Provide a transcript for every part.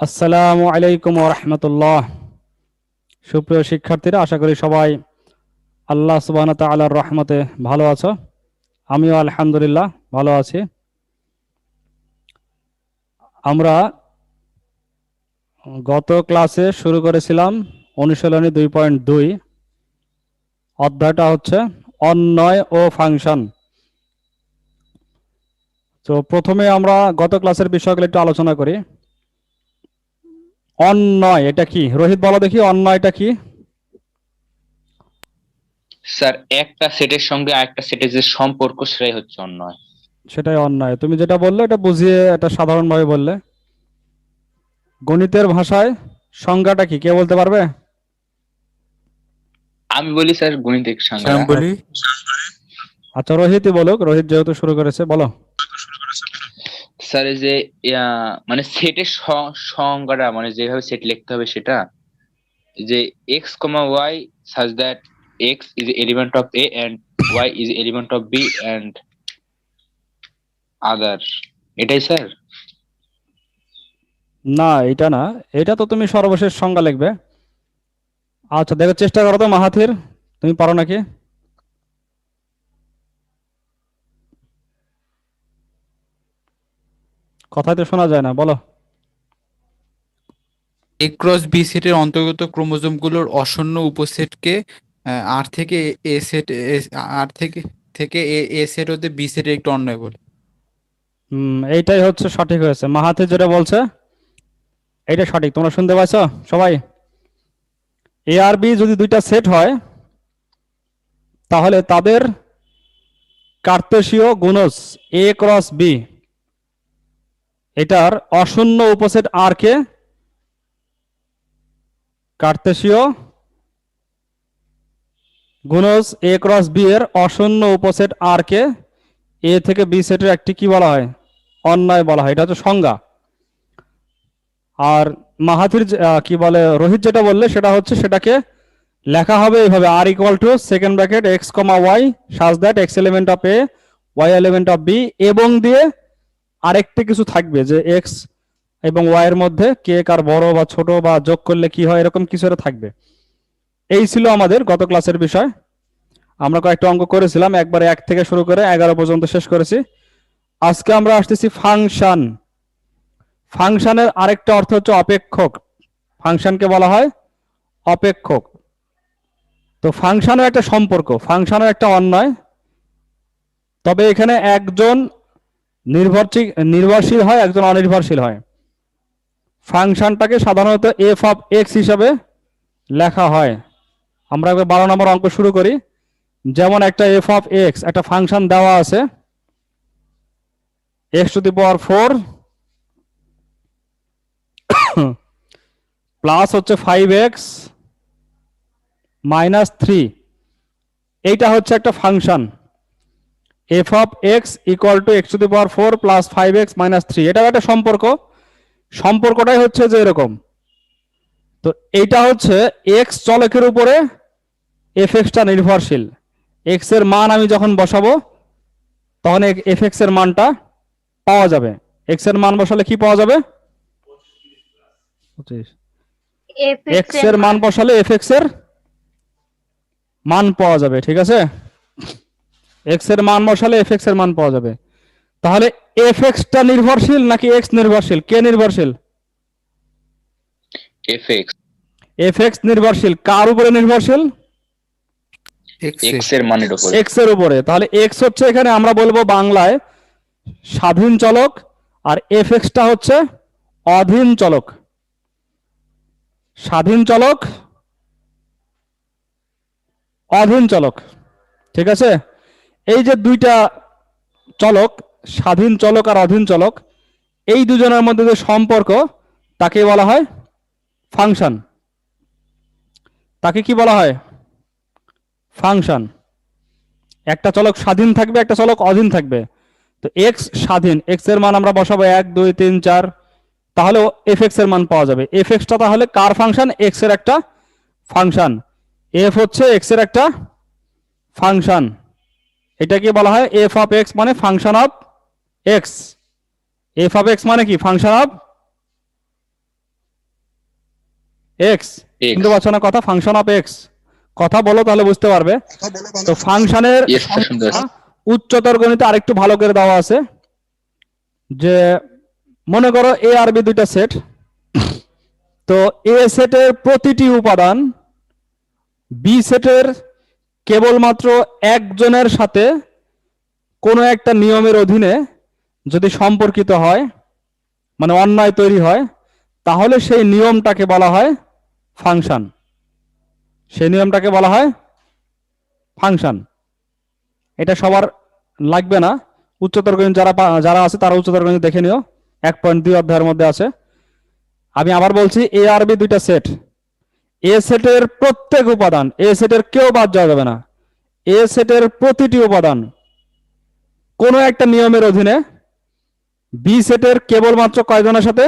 আসসালামু আলাইকুম রহমতুল্লাহ। সুপ্রিয় শিক্ষার্থীরা, আশা করি সবাই আল্লাহ সুবাহ তালার রহমতে ভালো আছো। আমিও আলহামদুলিল্লাহ ভালো আছি। আমরা গত ক্লাসে শুরু করেছিলাম অনুশীলনী দুই পয়েন্ট দুই। অধ্যায়টা হচ্ছে অন্যয় ও ফাংশন। তো প্রথমে আমরা গত ক্লাসের বিষয়গুলো একটু আলোচনা করি। অন্যয় এটা কি? রোহিত বলো দেখি অন্যয়টা কি? স্যার একটা সেটের সঙ্গে আরেকটা সেটের যে সম্পর্ক সেটাই হচ্ছে অন্যয় সেটাই অন্যায় তুমি যেটা বললে এটা বুঝিয়ে এটা সাধারণভাবে বললে। গণিতের ভাষায় সংজ্ঞাটা কি? কে বলতে পারবে? আমি বলি স্যার গণিতিক সংজ্ঞা। বলি। আচ্ছা রোহিতই বলুক। রোহিত যেহেতু শুরু করেছে বলো। স্যার এই যে মানে সেটের সংজ্ঞাটা মানে যেভাবে সেট লিখতে হবে সেটা, যে x comma y such that x is element of A and y is element of B and other এটাই স্যার? না, এটা না। এটা তো তুমি সর্বশেষ সংজ্ঞা লিখবে। আচ্ছা দেখো, চেষ্টা করো তো, মাহাথির। তুমি পারো নাকি? কথাই তো শোনা যায় না বলো। এ ক্রস বি সেটের অন্তর্গত ক্রোমোজোমগুলোর অশূন্য উপসেটকে আর থেকে এ সেট আর থেকে থেকে এ এ সেট হতে বি সেটের একটু অন্যয় বলে। হুম এইটাই হচ্ছে সঠিক হয়েছে। মাহাতে যেটা বলছে এটা সঠিক। তোমরা শুনতে পাইছো? সবাই? এ আর বি যদি দুইটা সেট হয় তাহলে তাদের কার্তেশীয় গুণজ এ ক্রস বি এটার অশূন্য উপসেট আর কে? কার্তেশীয় গুণজ, এ ক্রস বি এর অশূন্য উপসেট আর কে? এ থেকে বি সেটের একটি কি বলা হয়? অন্যায় বলা হয়। এটা হচ্ছে সংজ্ঞা। আর মাহাথির কি বলে, রোহিত যেটা বললে, সেটা হচ্ছে সেটাকে লেখা হবে এইভাবে। R equal to second bracket x comma y such that x element of A y element of B এবং দিয়ে আরেকটি কিছু থাকবে যে এক্স এবং ওয়াই এর মধ্যে কে কার বড় বা ছোট বা যোগ করলে কি হয়, এরকম কিছু থাকবে। এই ছিল আমাদের গত ক্লাসের বিষয়। আমরা কয়েকটা অঙ্ক করেছিলাম, একবারে এক থেকে শুরু করে এগারো পর্যন্ত শেষ করেছি। আজকে আমরা আসতেছি ফাংশন। ফাংশনের আরেকটা অর্থ হচ্ছে অপেক্ষক। ফাংশনকে বলা হয় অপেক্ষক। তো ফাংশনের একটা সম্পর্ক ফাংশনের একটা অন্যায়। তবে এখানে একজন নির্ভরশীল নির্ভরশীল হয়, একজন অনির্ভরশীল হয়। ফাংশনটাকে সাধারণত এফ অফ এক্স হিসাবে লেখা হয়। আমরা একবার বারো নম্বর অঙ্ক শুরু করি। যেমন একটা এফ অফ এক্স একটা ফাংশন দেওয়া আছে। X to the power four plus হচ্ছে ফাইভ এক্স মাইনাস থ্রি এইটা হচ্ছে একটা function. F of x equal to x to the power four plus five x minus three এটাও একটা সম্পর্ক। সম্পর্কটাই হচ্ছে যে এরকম। তো এইটা হচ্ছে এক্স চলকের উপরে এফ এক্সটা নির্ভরশীল। এক্সের মান আমি যখন বসাবো তখন এফ এক্সের মানটা পাওয়া যাবে। এক্সের মান বসালে কি পাওয়া যাবে? এক্সের মান বসালে এফ এক্সের মান পাওয়া যাবে ঠিক আছে? এক্সের মান বসালে এফ এক্সের মান পাওয়া যাবে। তাহলে এফ এক্সটা নির্ভরশীল নাকি এক্স নির্ভরশীল? কে নির্ভরশীল? এফ এক্স এফ এক্স নির্ভরশীল। কার উপরে নির্ভরশীল? এক্সের। মানের উপর। এক্সের উপরে। তাহলে এক্স হচ্ছে এখানে আমরা বলব বাংলায় স্বাধীন চলক আর এফ এক্সটা হচ্ছে অধীন চলক। স্বাধীন চলক অধীন চলক। ঠিক আছে? এই যে দুইটা চলক, স্বাধীন চলক আর অধীন চলক, এই দুজনের মধ্যে যে সম্পর্ক তাকে বলা হয় ফাংশন। তাকে কি বলা হয়? ফাংশন। একটা চলক স্বাধীন থাকবে, একটা চলক অধীন থাকবে। তো এক্স স্বাধীন এক্সের মান আমরা বসাবো এক, দুই, তিন, চার। তাহলে এফ এক্সের মান পাওয়া যাবে। এফ এক্সটা তাহলে কার ফাংশন? এক্সের একটা ফাংশন। এফ হচ্ছে এক্সের একটা ফাংশন। এটাকে বলা হয় এফ অফ এক্স মানে function of x f of x মানে কি? ফাংশন অফ এক্স পাচ্ছ না কথা ফাংশন অফ এক্স কথা বলো তাহলে বুঝতে পারবে। তো ফাংশনের। উচ্চতর গণিতে আরেকটু ভালো করে দেওয়া আছে। যে মনে করো এ আর বি দুইটা সেট তো এ সেটের প্রতিটি উপাদান বি সেটের কেবলমাত্র একজনের সাথে কোনো একটা নিয়মের অধীনে যদি সম্পর্কিত হয় মানে অন্যায় তৈরি হয়, তাহলে সেই নিয়মটাকে বলা হয় ফাংশন। সেই নিয়মটাকে বলা হয় ফাংশন। এটা সবার লাগবে না। উচ্চতর গণিত যারা যারা আছে, তারা উচ্চতর গণিত দেখে নিও। এক পয়েন্ট দুই অধ্যায়ের মধ্যে আছে। আমি আবার বলছি এ আর বি দুইটা সেট এ সেটের প্রত্যেক উপাদান এ সেটের কেউ বাদ যাওয়া যাবে না। এ সেটের প্রতিটি উপাদান কোনো একটা নিয়মের অধীনে বি সেটের কেবলমাত্র কয়জনের সাথে?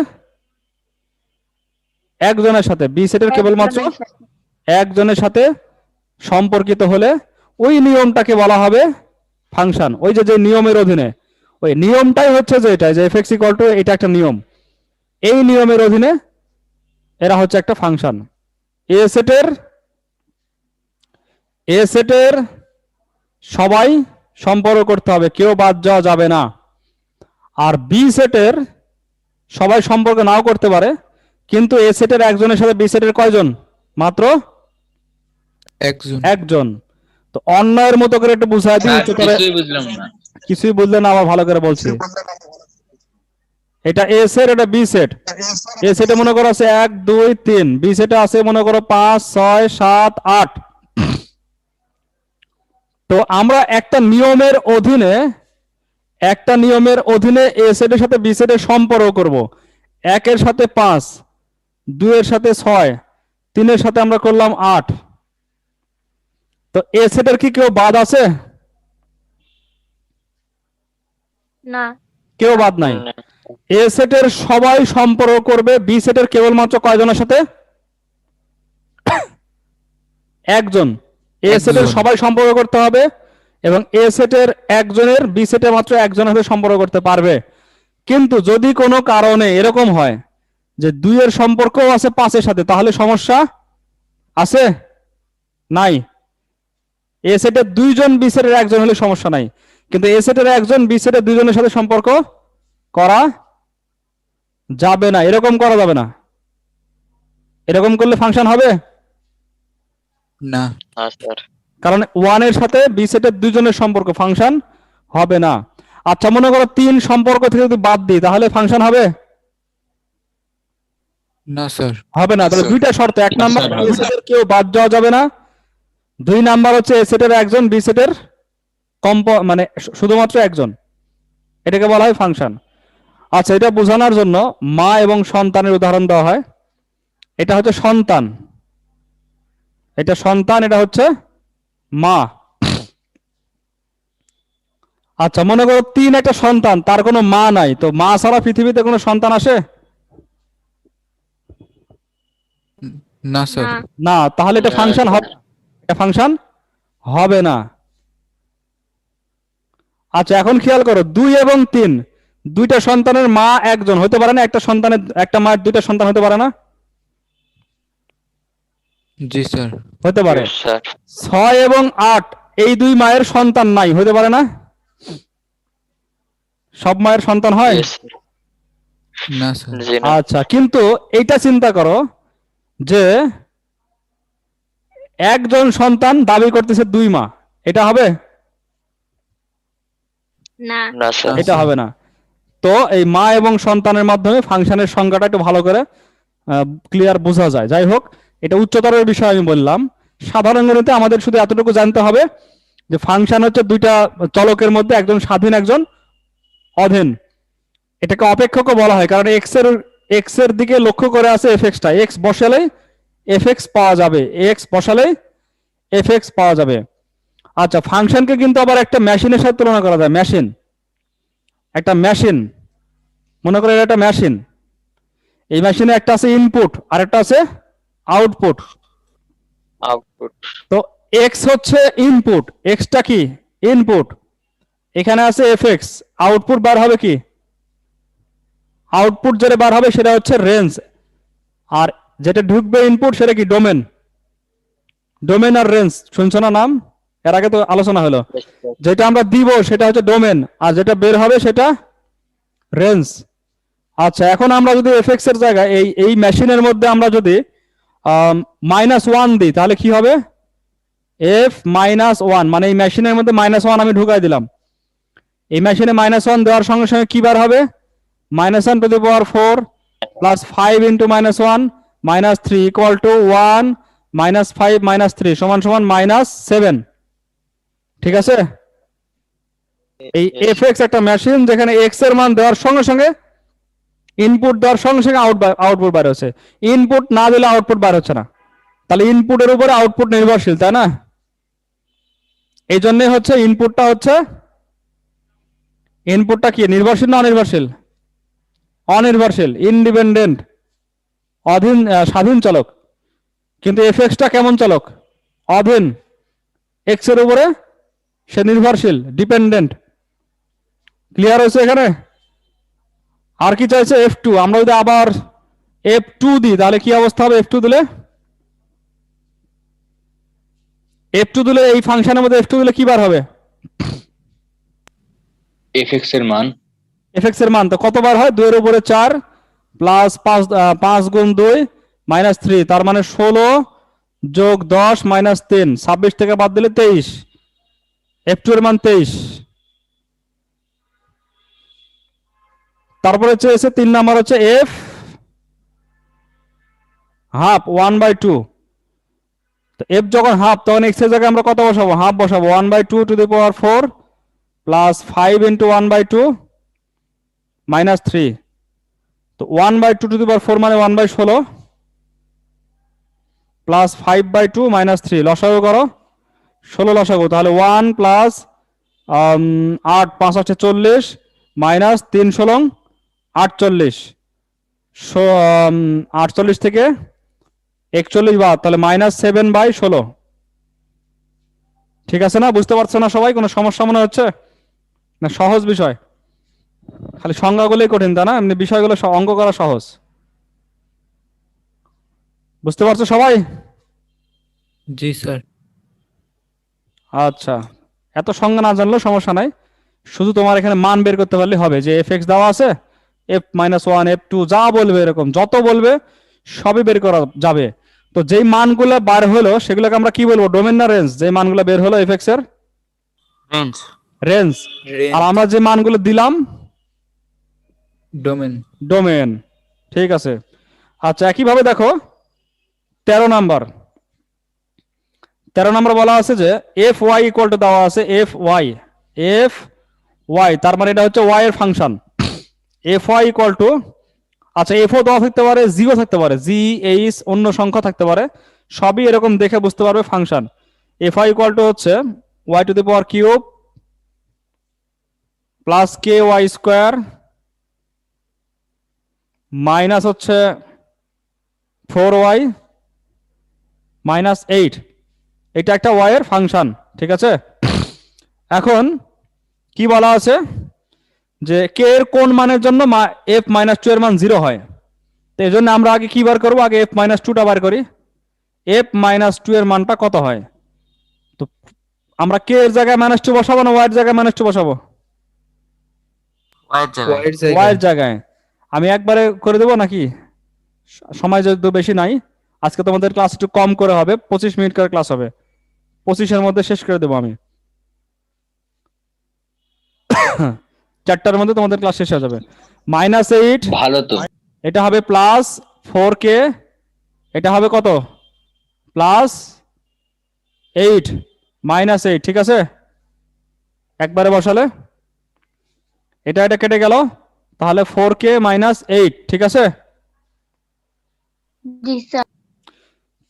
একজনের সাথে। বি সেটের কেবলমাত্র একজনের সাথে। সম্পর্কিত হলে ওই নিয়মটাকে বলা হবে ফাংশন। ওই যে যে নিয়মের অধীনে। ওই নিয়মটাই হচ্ছে যে এটা যে এফ ইকুয়াল টু এটা একটা নিয়ম। এই নিয়মের অধীনে এরা হচ্ছে একটা ফাংশন। এ সেটের এ সেটের সবাই সম্পর্ক করতে হবে কেউ বাদ যাওয়া যাবে না। আর বি সেটের সবাই সম্পর্ক নাও করতে পারে কিন্তু এ সেটের একজনের সাথে বি সেটের কয়জন? মাত্র একজন। একজন। তো অন্যায়ের মতো করে একটু বুঝাই দিই কিছুই বুঝলাম না। কিছুই বুঝলেন না আবার ভালো করে বলছি। এটা এ সেট এটা বি সেট এ সেটে মনে করো আছে এক দুই তিন। বি সেটে আছে মনে করো পাঁচ ছয় সাত আট। তো আমরা একটা নিয়মের অধীনে একটা নিয়মের অধীনে এ সেটের সাথে বি সেটের সম্পর্ক করব। একের সাথে পাঁচ দুইয়ের সাথে ছয় তিনের সাথে আমরা করলাম আট। তো এ সেটের কি কেউ বাদ আছে? না। কেউ বাদ নাই? এ সেটের সবাই সম্পর্ক করবে বি সেটের কেবলমাত্র কয়জনের সাথে? একজন। এ সেটের সবাই সম্পর্ক করতে হবে এবং এ সেটের একজনের বি সেটে মাত্র একজনের সাথে সম্পর্ক করতে পারবে। কিন্তু যদি কোনো কারণে এরকম হয় যে দুইয়ের সম্পর্কও আছে পাঁচের সাথে তাহলে সমস্যা আছে? নাই। এ সেটের দুইজন বি সেটের একজন হলে সমস্যা নাই। কিন্তু এ সেটের একজন বি সেটের দুইজনের সাথে সম্পর্ক করা যাবে না এরকম করা যাবে না। এরকম করলে ফাংশন হবে? না। কারণ ওয়ানের সাথে বি সেটের দুইজনের সম্পর্ক ফাংশন হবে না। আচ্ছা মনে করো তিন সম্পর্ক থেকে যদি বাদ দিই তাহলে ফাংশন হবে? না স্যার হবে না তাহলে দুইটা শর্ত এক নাম্বার এ সেটের কেউ বাদ যাওয়া যাবে না দুই নাম্বার হচ্ছে এ সেটের একজন বি সেটের কম্প মানে শুধুমাত্র একজন। এটাকে বলা হয় ফাংশন আচ্ছা এটা বোঝানোর জন্য মা এবং সন্তানের উদাহরণ দেওয়া হয়। এটা হচ্ছে সন্তান। এটা সন্তান এটা হচ্ছে মা। আচ্ছা মনে করো তিন একটা সন্তান তার কোনো মা নাই। তো মা ছাড়া পৃথিবীতে কোনো সন্তান আসে? না স্যার। না। না তাহলে এটা ফাংশন হবে এটা ফাংশন হবে না। আচ্ছা এখন খেয়াল করো দুই এবং তিন। দুইটা সন্তানের মা একজন হতে পারে না একটা সন্তানের একটা মায়ের দুইটা সন্তান হতে পারে না? জি স্যার। হতে পারে। ছয় এবং আট এই দুই মায়ের সন্তান নাই হতে পারে না? সব মায়ের সন্তান হয়? না স্যার। আচ্ছা কিন্তু এইটা চিন্তা করো যে একজন সন্তান দাবি করতেছে দুই মা এটা হবে? না। এটা হবে না। তো এই মা এবং সন্তানের মাধ্যমে ফাংশনের সংজ্ঞাটা একটু ভালো করে ক্লিয়ার বোঝা যায়। যাই হোক, এটা উচ্চতরের বিষয় আমি বললাম। সাধারণ গণিতে আমাদের শুধু এতটুকু জানতে হবে যে ফাংশন হচ্ছে দুইটা চলকের মধ্যে একজন স্বাধীন, একজন অধীন। এটাকে অপেক্ষকও বলা হয়, কারণ এক্সের এক্সের দিকে লক্ষ্য করে আছে এফ এক্সটা এক্স বসালেই এফ এক্স পাওয়া যাবে। এক্স বসালেই এফ এক্স পাওয়া যাবে। আচ্ছা ফাংশনকে কিন্তু আবার একটা মেশিনের সাথে তুলনা করা যায়। মেশিন একটা মেশিন মনে করে এটা একটা মেশিন এই মেশিনে একটা আছে ইনপুট আর একটা আছে আউটপুট আউটপুট তো এক্স হচ্ছে ইনপুট এক্সটা কি? ইনপুট এখানে আছে এফ এক্স আউটপুট বার হবে কি? আউটপুট যেটা বার হবে সেটা হচ্ছে রেঞ্জ আর যেটা ঢুকবে ইনপুট সেটা কি? ডোমেন ডোমেন আর রেঞ্জ শুনছো না নাম? এর আগে তো আলোচনা হলো। যেটা আমরা দিব সেটা হচ্ছে ডোমেন আর যেটা বের হবে সেটা রেঞ্জ আচ্ছা এখন আমরা যদি এফএক্স এর জায়গায় এই এই মেশিনের মধ্যে আমরা যদি মাইনাস ওয়ান দিই তাহলে কি হবে? এফ মাইনাস ওয়ান মানে এই মেশিনের মধ্যে মাইনাস ওয়ান আমি ঢুকাই দিলাম। এই মেশিনে মাইনাস ওয়ান দেওয়ার সঙ্গে সঙ্গে কি বার হবে? Minus one to the power four plus five into minus one minus three equal to one minus five minus three সমান সমান মাইনাস সেভেন ঠিক আছে? এই এফ এক্স একটা মেশিন যেখানে এক্সের মান দেওয়ার সঙ্গে সঙ্গে ইনপুট দেওয়ার সঙ্গে সঙ্গে আউট আউটপুট বার হচ্ছে। ইনপুট না দিলে আউটপুট বার হচ্ছে না। তাহলে ইনপুটের উপরে আউটপুট নির্ভরশীল, তাই না? এই জন্যই হচ্ছে ইনপুটটা হচ্ছে ইনপুটটা কি? নির্ভরশীল না অনির্ভরশীল? অনির্ভরশীল ইন্ডিপেন্ডেন্ট অধীন স্বাধীন চালক। কিন্তু এফএক্সটা কেমন চালক? অধীন। এক্সের উপরে সে নির্ভরশীল ডিপেন্ডেন্ট ক্লিয়ার হয়েছে এখানে? আর কি চাইছে? এফ টু আমরা যদি আবার এফ টু দিই তাহলে কি অবস্থা হবে এফ টু দিলে? এফ টু দিলে এই ফাংশনের মধ্যে এফ টু দিলে কি বার হবে? এফএক্স এর মান। এফএক্স এর মান। তো কতবার হয়? দুইয়ের উপরে চার প্লাস পাঁচ পাঁচ গুণ দুই মাইনাস থ্রি তার মানে ষোলো যোগ দশ মাইনাস তিন। ছাব্বিশ থেকে বাদ দিলে তেইশ। এফ টু মান তেইশ। তারপরে চেয়েছে তিন নাম্বার হচ্ছে f half, one by two. F যখন হাফ, তখন এক্সের জায়গায় আমরা কত বসাবো? হাফ বসাবো। One by two to the power four plus five into one by two minus three. তো one by two to the power four মানে ওয়ান বাই ষোলো plus five by two minus three. লসাগু করো। ষোলো লসাগু তাহলে one plus আট, পাঁচ হচ্ছে চল্লিশ মাইনাস তিন, ষোলং, আটচল্লিশ। আটচল্লিশ থেকে একচল্লিশ বাদ, তাহলে মাইনাস সেভেন বাই ষোলো। ঠিক আছে না? বুঝতে পারছ না সবাই? কোনো সমস্যা মনে হচ্ছে? না, সহজ বিষয়। খালি সংজ্ঞাগুলোই কঠিন তা না? এমনি বিষয়গুলো অঙ্ক করা সহজ। বুঝতে পারছ সবাই? জি, স্যার। আচ্ছা। এত সংজ্ঞা না জানলেও সমস্যা নাই। শুধু তোমার এখানে মান বের করতে পারলে হবে। যে এফ এক্স দেওয়া আছে f minus one f two যা বলবে এরকম যত বলবে সবই বের করা যাবে। তো যেই মানগুলো বার হলো সেগুলোকে আমরা কি বলব? ডোমেন না রেঞ্জ যে মানগুলো বের হলো এফ এক্সের? রেঞ্জ রেঞ্জ আর আমরা যে মানগুলো দিলাম ডোমেন ডোমেন ঠিক আছে। আচ্ছা একইভাবে দেখো তেরো নাম্বার। তেরো নাম্বার বলা আছে যে এফ ওয়াই ইকুয়াল টু দেওয়া আছে এফ ওয়াই এফ ওয়াই তার মানে এটা হচ্ছে ওয়াই এর function. F y equal to আচ্ছা এফও দেওয়া থাকতে পারে জিও থাকতে পারে জি এইচ অন্য সংখ্যা থাকতে পারে, সবই এরকম দেখে বুঝতে পারবে function. F y equal to হচ্ছে y to the power cube plus k y square minus হচ্ছে ফোর ওয়াই মাইনাস এইট এটা একটা ওয়াই এর ফাংশন ঠিক আছে? এখন কি বলা আছে? যে কে এর কোন মানের জন্য এফ মাইনাস টু এর মান জিরো হয়। তো এই জন্য আমরা আগে কি বার করব? আগে এফ মাইনাস টুটা বার করি। এফ মাইনাস টু এর মানটা কত হয়? তো আমরা কে এর জায়গায় মাইনাস টু বসাবো না ওয়াই এর জায়গায় মাইনাস টু বসাবো? ওয়াইড জায়গায়। ওয়াইড ওয়াই জায়গায়। এর জায়গায়। আমি একবারে করে দেবো নাকি? সময় যেহেতু বেশি নাই আজকে তোমাদের ক্লাস একটু কম করে হবে পঁচিশ মিনিট করে ক্লাস হবে। পঁচিশের মধ্যে শেষ করে দেবো আমি। চারটার মধ্যে তোমাদের ক্লাস শেষ হয়ে যাবে। মাইনাস এইট ভালো তো। এটা হবে প্লাস ফোর কে এটা হবে কত? প্লাস এইট মাইনাস এইট ঠিক আছে? একবারে বসালে। এটা এটা কেটে গেল। তাহলে ফোর কে মাইনাস এইট ঠিক আছে?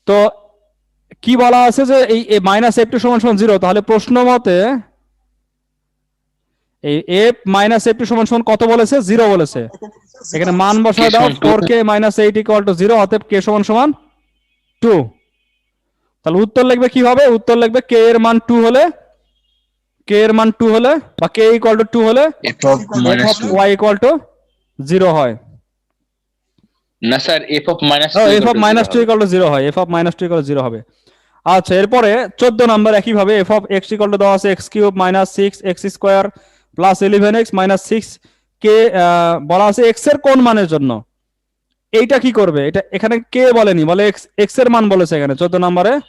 তো কি বলা আছে যে এই মাইনাস এফ টু সমান সমান জিরো তাহলে প্রশ্ন মতে এই এফ মাইনাস এফ টু সমান সমান কত বলেছে? জিরো বলেছে। এখানে মান বসায় দাও four k minus eight equal to zero অতএব কে সমান সমান টু তাহলে উত্তর লিখবে কি হবে উত্তর লিখবে কে এর মান টু হলে কে এর মান টু হলে বা কে ইকুয়াল টু টু হলে f of minus two y equal to zero হয়। না sir f of minus f of minus two equal to zero হয়। F of minus two equal zero হবে। আচ্ছা এরপরে চোদ্দ নম্বর একইভাবে f of x equal to দেওয়া আছে x cube minus six x square plus eleven x minus six কে বলা আছে এক্সের কোন মানের জন্য। এইটা কি করবে? এটা এখানে কে বলেনি বলে এক্স এক্সের মান বলেছে এখানে চোদ্দ নম্বরে।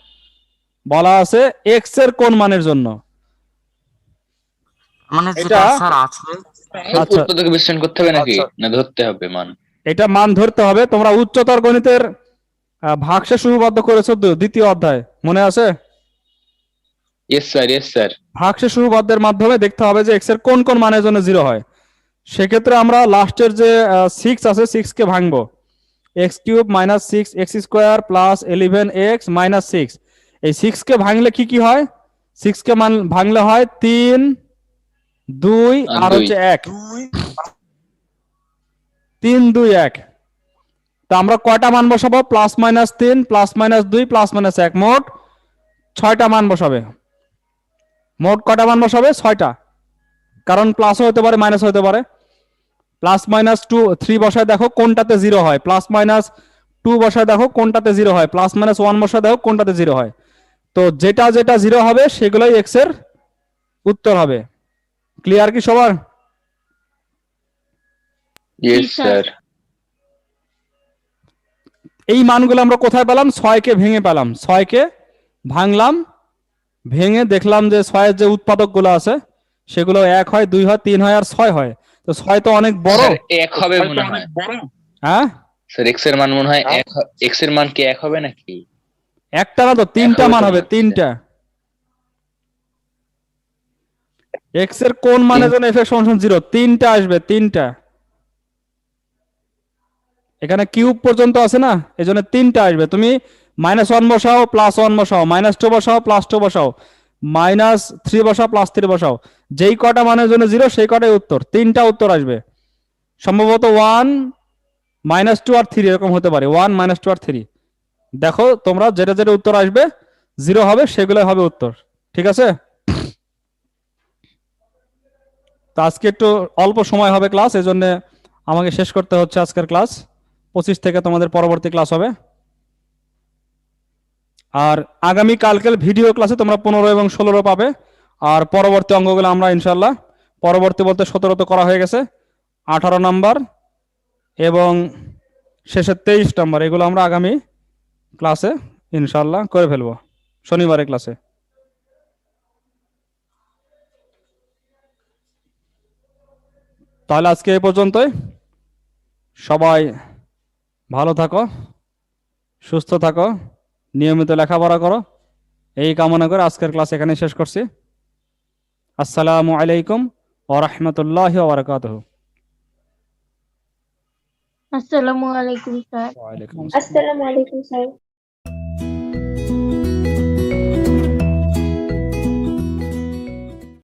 বলা আছে এক্সের কোন মানের জন্য। মানে এটা- যেটা স্যার আছে। আচ্ছা। থেকে বিশ্লেষণ করতে হবে নাকি? আচ্ছা। না ধরতে হবে মান। এটা মান ধরতে হবে তোমরা উচ্চতর গণিতের ভাগশেষ উপপাদ্য করেছ দ্বিতীয় অধ্যায়। মনে আছে? ইয়েস স্যার ইয়েস স্যার ভাগশেষ উপপাদ্যের মাধ্যমে দেখতে হবে যে এক্সের কোন কোন মানের জন্য জিরো হয়। সেক্ষেত্রে আমরা লাস্টের যে সিক্স আছে সিক্স কে ভাঙবো। X cube minus six x square plus eleven x minus six এই সিক্স কে ভাঙলে কি কি হয়? সিক্স কে মান ভাঙলে হয় তিন দুই আর আর হচ্ছে এক। তিন দুই এক। তা আমরা কয়টা মান বসাবো? প্লাস মাইনাস তিন, প্লাস মাইনাস দুই, প্লাস মাইনাস এক। মোট ছয়টা মান বসাবে। মোট কয়টা মান বসাবে? ছয়টা। কারণ প্লাসও হতে পারে মাইনাস হতে পারে। প্লাস মাইনাস টু, থ্রি বসায় দেখো কোনটাতে জিরো হয়। প্লাস মাইনাস টু বসায় দেখো কোনটাতে জিরো হয়। প্লাস মাইনাস ওয়ান বসায় দেখো কোনটাতে জিরো হয়। তো যেটা যেটা জিরো হবে, সেগুলোই এক্সের উত্তর হবে। ক্লিয়ার কি সবার। এই মানগুলো আমরা কোথায় পেলাম? ছয়কে ভেঙে পেলাম। ছয়কে ভাঙলাম ভেঙে দেখলাম যে ছয়ের যে উৎপাদকগুলো আছে সেগুলো এক হয় দুই হয় তিন হয় আর ছয় হয়। তো ছয় তো অনেক বড়। এক হবে মনে হয়। হ্যাঁ? স্যার এক্সের মান মনে হয় এক এক্সের মান কি এক হবে নাকি? একটা না তো তিনটা মান হবে তিনটা। এক্সের কোন মানের জন্য এফ এর সমান জিরো তিনটা আসবে তিনটা। এখানে কিউব পর্যন্ত আছে না? এই জন্য তিনটা আসবে। তুমি মাইনাস ওয়ান বসাও প্লাস ওয়ান বসাও মাইনাস টু বসাও প্লাস টু বসাও মাইনাস থ্রি বসাও প্লাস থ্রি বসাও। যেই কটা মানের জন্য জিরো সেই কটাই উত্তর। তিনটা উত্তর আসবে। সম্ভবত ওয়ান মাইনাস টু আর থ্রি এরকম হতে পারে। ওয়ান মাইনাস টু আর থ্রি দেখো, তোমরা যেটা যেটা উত্তর আসবে জিরো হবে, সেগুলোই হবে উত্তর। ঠিক আছে? তো আজকে একটু অল্প সময় হবে ক্লাস এই জন্য আমাকে শেষ করতে হচ্ছে আজকের ক্লাস পঁচিশ থেকে তোমাদের পরবর্তী ক্লাস হবে। আর আগামী কালকের ভিডিও ক্লাসে তোমরা পনেরো এবং ষোলোরও পাবে। আর পরবর্তী অঙ্কগুলো আমরা ইনশাল্লাহ পরবর্তী বলতে সতেরো তো করা হয়ে গেছে। আঠারো নাম্বার এবং শেষের তেইশ নাম্বার, এগুলো আমরা আগামী ক্লাসে ইনশাল্লাহ করে ফেলব, শনিবারের ক্লাসে। তাহলে আজকে এই পর্যন্তই। সবাই ভালো থাকো সুস্থ থাকো নিয়মিত লেখাপড়া করো। এই কামনা করে আজকের ক্লাস এখানে শেষ করছি। আসসালামু আলাইকুম ও রহমতুল্লাহ বারকাত আসসালামু আলাইকুম স্যার। আসসালামু আলাইকুম স্যার।